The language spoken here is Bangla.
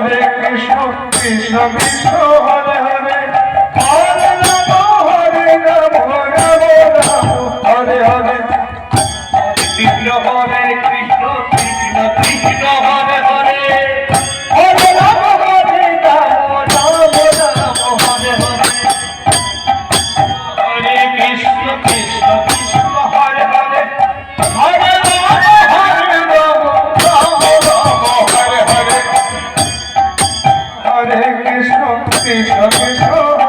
হরে কৃষ্ণ কৃষ্ণ কৃষ্ণ হরে হরে। হরে নম হরে নম নম নম হরে হরে। কৃষ্ণ হরে কৃষ্ণ কৃষ্ণ কৃষ্ণ হরে হরে। হরে নম হরে নম নম নম হরে হরে। হরে কৃষ্ণ কৃষ্ণ হরে